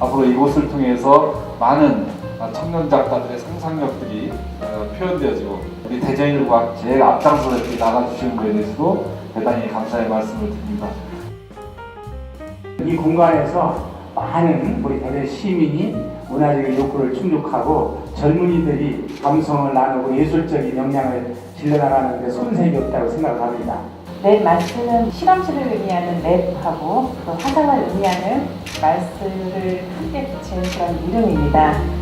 앞으로 이곳을 통해서 많은 청년 작가들의 상상력들이 어, 표현되어지고 우리 대전일과 제일 앞장서 이렇게 나가주시는 거에 대해서도 대단히 감사의 말씀을 드립니다. 이 공간에서 많은 우리 대전 시민이 문화적인 욕구를 충족하고 젊은이들이 감성을 나누고 예술적인 역량을 질러나가는 데 손색이 없다고 생각합니다. 랩 마스는 실험실을 의미하는 랩하고 그 화상을 의미하는 마스를 함께 붙인 그런 이름입니다.